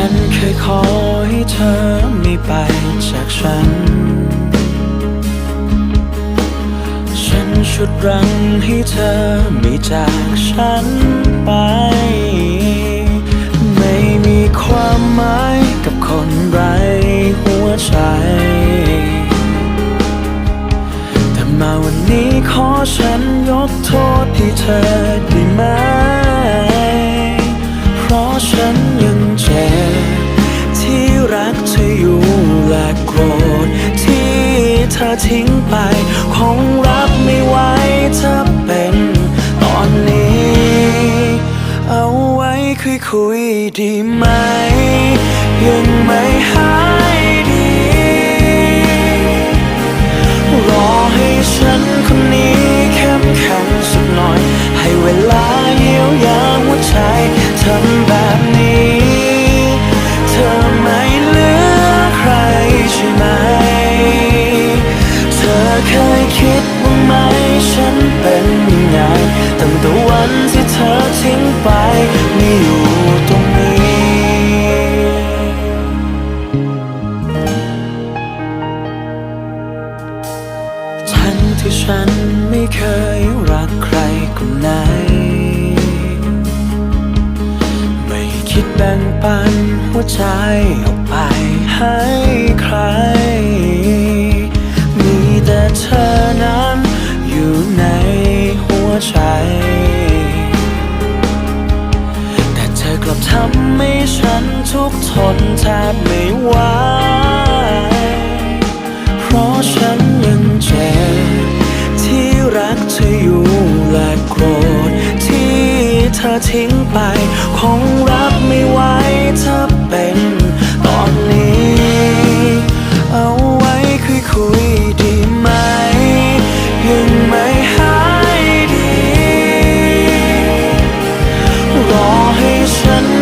ฉันเคยขอให้เธอไม่ไปจากฉัน ฉันชุดรังให้เธอไม่จากฉันไป ธอทิ้งไป คงรับไม่ไหวถ้าเป็นตอนนี้ เอาไว้คุยคุยดีไหม ยังไม่หายดี รอให้ฉันคนนี้เข้มแข็งสักหน่อย ให้เวลาเยียวยาหัวใจทำแบบนี้ เธอไม่เหลือใครใช่ไหม ออกไปให้ใคร มีแต่เธอนั้นอยู่ในหัวใจ แต่เธอกลับทำให้ฉันทุกทนแทบไม่ไหว เพราะฉันยังเจ็บที่รักเธออยู่และโกรธที่เธอทิ้งไป คงรับไม่ไหวถ้าเป็น รอให้ฉัน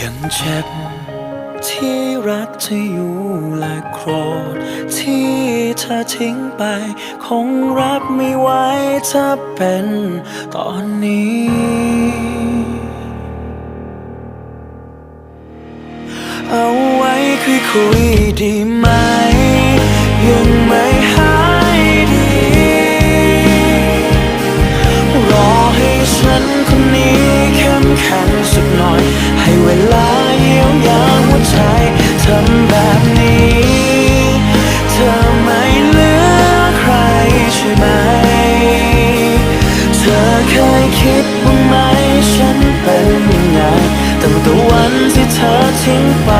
ยังเจ็บ ที่รักที่อยู่และโกรธ ที่เธอทิ้งไป คงรับไม่ไหวถ้าเป็นตอนนี้ เอาไว้คุยคุยดีไหม เคยคิดบ้างไหมฉันเป็นยังไงตั้งแต่วันที่เธอทิ้งไป